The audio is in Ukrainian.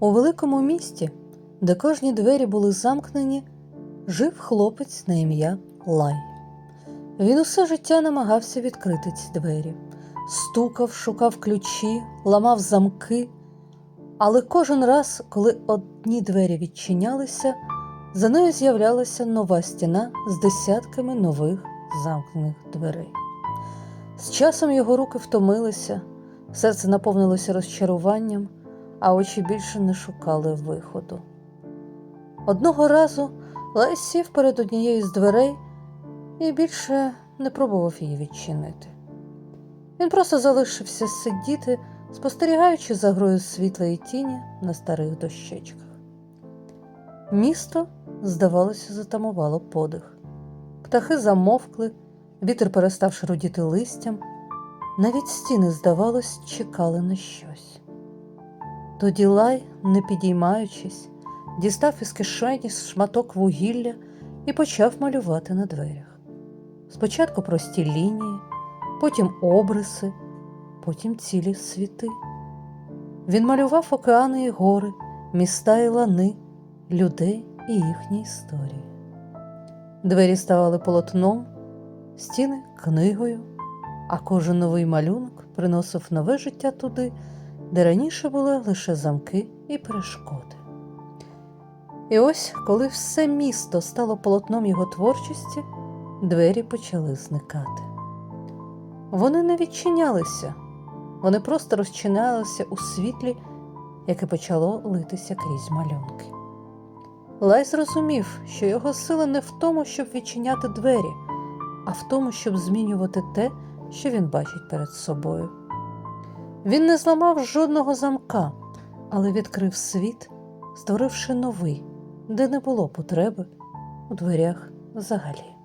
У великому місті, де кожні двері були замкнені, жив хлопець на ім'я Лай. Він усе життя намагався відкрити ці двері, стукав, шукав ключі, ламав замки. Але кожен раз, коли одні двері відчинялися, за нею з'являлася нова стіна з десятками нових замкнених дверей. З часом його руки втомилися, серце наповнилося розчаруванням, а очі більше не шукали виходу. Одного разу Лай сів перед однією з дверей і більше не пробував її відчинити. Він просто залишився сидіти, спостерігаючи за грою світла і тіні на старих дощечках. Місто, здавалося, затамувало подих. Птахи замовкли, вітер перестав шарудіти листям, навіть стіни, здавалось, чекали на щось. Тоді лай, не підіймаючись, дістав із кишені шматок вугілля і почав малювати на дверях. Спочатку прості лінії, потім обриси, потім цілі світи. Він малював океани і гори, міста і лани, людей і їхні історії. Двері ставали полотном, стіни книгою, а кожен новий малюнок приносив нове життя туди, де раніше були лише замки і перешкоди. І ось, коли все місто стало полотном його творчості, двері почали зникати. Вони не відчинялися, вони просто розчинялися у світлі, яке почало литися крізь малюнки. Лай зрозумів, що його сила не в тому, щоб відчиняти двері, а в тому, щоб змінювати те, що він бачить перед собою. Він не зламав жодного замка, але відкрив світ, створивши новий, де не було потреби у дверях взагалі.